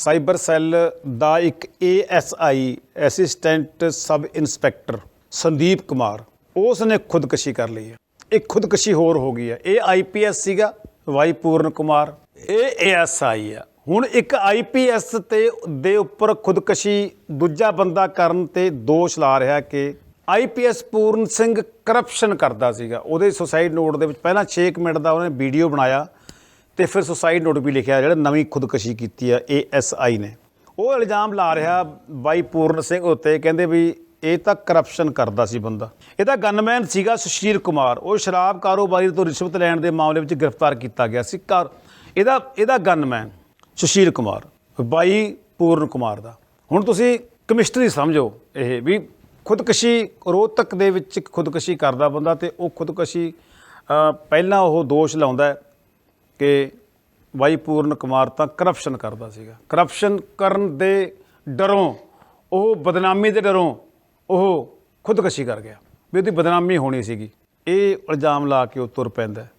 Cyber cell ਦਾ ਇੱਕ ASI assistant sub inspector Sandeep Kumar ਉਸ ਨੇ ਖੁਦਕਸ਼ੀ ਕਰ ਲਈ ਹੈ। ਇਹ ਖੁਦਕਸ਼ੀ ਹੋਰ ਹੋ ਗਈ ਹੈ। ਇਹ ਆਈਪੀਐਸ ਸੀਗਾ, ਵਾਈ ਪੂਰਨ ਕੁਮਾਰ। ਇਹ ਏਐਸਆਈ ਆ ਹੁਣ ਇੱਕ ਆਈਪੀਐਸ ਤੇ ਦੇ ਉੱਪਰ ਖੁਦਕਸ਼ੀ ਦੂਜਾ ਬੰਦਾ ਕਰਨ ਤੇ ਦੋਸ਼ ਲਾ ਰਿਹਾ ਕਿ ਆਈਪੀਐਸ ਪੂਰਨ ਸਿੰਘ ਕਰਪਸ਼ਨ ਕਰਦਾ ਸੀਗਾ। ਉਹਦੇ ਸੁਸਾਈਡ ਨੋਟ ਦੇ ਵਿੱਚ ਪਹਿਲਾਂ 6 ਮਿੰਟ ਦਾ ਉਹਨੇ ਵੀਡੀਓ ਬਣਾਇਆ। ਤੇ ਫਿਰ ਸੁਸਾਈਡ ਨੋਟ ਵੀ ਲਿਖਿਆ, ਜਿਹੜਾ ਨਵੀਂ ਖੁਦਕਸ਼ੀ ਕੀਤੀ ਆ ਏਐਸਆਈ ਨੇ। ਉਹ ਇਲਜ਼ਾਮ ਲਾ ਰਿਹਾ ਬਾਈ ਪੂਰਨ ਸਿੰਘ ਉੱਤੇ, ਕਹਿੰਦੇ ਵੀ ਇਹ ਤਾਂ ਕਰਪਸ਼ਨ ਕਰਦਾ ਸੀ ਬੰਦਾ। ਇਹਦਾ ਗਨਮੈਨ ਸੀਗਾ ਸੁਸ਼ੀਲ ਕੁਮਾਰ। ਉਹ ਸ਼ਰਾਬ ਕਾਰੋਬਾਰੀ ਤੋਂ ਰਿਸ਼ਵਤ ਲੈਣ ਦੇ ਮਾਮਲੇ ਵਿੱਚ ਗ੍ਰਿਫਤਾਰ ਕੀਤਾ ਗਿਆ ਸੀ। ਕਾਰ ਇਹਦਾ ਇਹਦਾ ਗਨਮੈਨ ਸੁਸ਼ੀਲ ਕੁਮਾਰ, ਬਾਈ ਪੂਰਨ ਕੁਮਾਰ ਦਾ। ਹੁਣ ਤੁਸੀਂ ਕੈਮਿਸਟਰੀ ਸਮਝੋ ਇਹ ਵੀ ਖੁਦਕਸ਼ੀ, ਰੋਹਤਕ ਦੇ ਵਿੱਚ ਖੁਦਕਸ਼ੀ ਕਰਦਾ ਬੰਦਾ ਤੇ ਉਹ ਖੁਦਕਸ਼ੀ ਪਹਿਲਾਂ ਉਹ ਦੋਸ਼ ਲਾਉਂਦਾ ਕਿ ਵਾਈ ਪੂਰਨ ਕੁਮਾਰ ਤਾਂ ਕਰਪਸ਼ਨ ਕਰਦਾ ਸੀਗਾ। ਕਰਪਸ਼ਨ ਕਰਨ ਦੇ ਡਰੋਂ, ਉਹ ਬਦਨਾਮੀ ਦੇ ਡਰੋਂ ਉਹ ਖੁਦਕਸ਼ੀ ਕਰ ਗਿਆ। ਵੀ ਉਹਦੀ ਬਦਨਾਮੀ ਹੋਣੀ ਸੀਗੀ। ਇਹ ਇਲਜ਼ਾਮ ਲਾ ਕੇ ਉਹ ਤੁਰ ਪੈਂਦਾ।